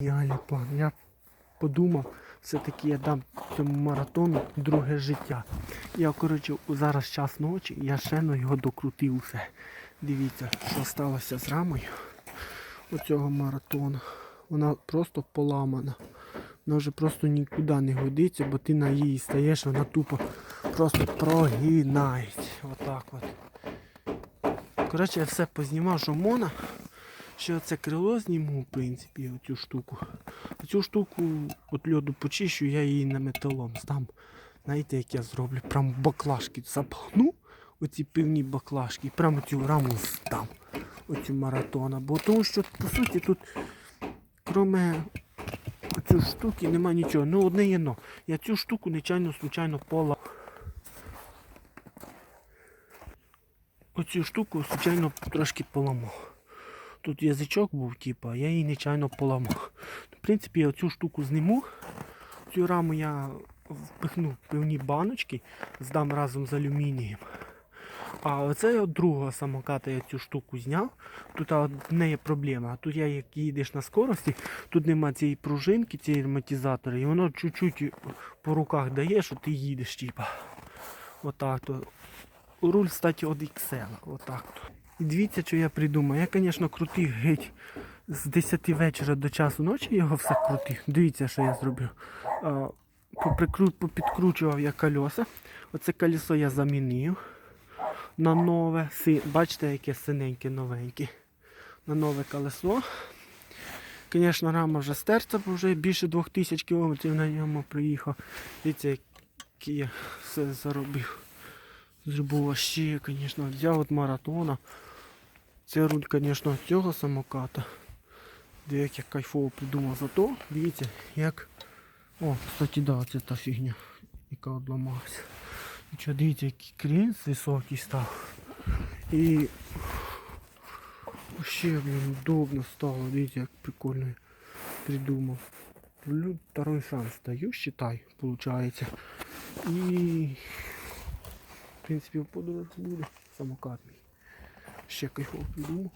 Геніальний план. Я подумав, все-таки я дам цьому маратону друге життя. Я, коротше, зараз час ночі, я ще його докрутив усе. Дивіться, що сталося з рамою оцього маратону. Вона просто поламана. Вона вже просто нікуди не годиться, бо ти на її стаєш, вона тупо просто прогинається. Отак от. Коротше, я все познімав, що можна. Ще це крило зніму, в принципі, оцю штуку. Оцю штуку от льоду почищу, я її на металом здам. Знаєте, як я зроблю? Прям баклажки запахну, оці пивні баклажки, прямо цю раму здам. Оцю маратона. Бо тому що, по суті, тут, кроме цієї штуки, нема нічого. Ну, одне є но. Я цю штуку нечайно, случайно пола. Оцю штуку, случайно, трошки поламав. Тут язичок був, типа, я її нечайно поламав. В принципі, я цю штуку зніму. Цю раму я впихну в певні баночки, здам разом з алюмінієм. А оце от другого самоката я цю штуку зняв. Тут в неї проблема. Тут я як їдеш на скорості, тут нема цієї пружинки, цієї рематизатора, і воно чуть-чуть по руках дає, що ти їдеш, типа. Отак. Руль, кстати, від XL. Отак то. І дивіться, що я придумав. Я, звісно, крутив геть з 10 вечора до часу ночі його все крутив. Дивіться, що я зробив. Попідкручував я колеса. Оце колесо я замінив на нове. Бачите, яке синеньке, новеньке. На нове колесо. Звісно, рама вже стерта, бо вже більше 2000 км на ньому приїхав. Дивіться, який я все заробив. Зробив ще, звісно, взяв от маратона. Це руль, звісно, цього самоката. Де як я кайфово придумав зато. Дивіться, як. О, кстати, да, це та фігня, яка обламалася. Нічого, дивіться, який крінс високий став. І ще, блін, удобно стало. Дивіться, як прикольно придумав. Второй шанс даю, считай, получается. І принципі в подорож буде самокатний. Ще кайфово придумав.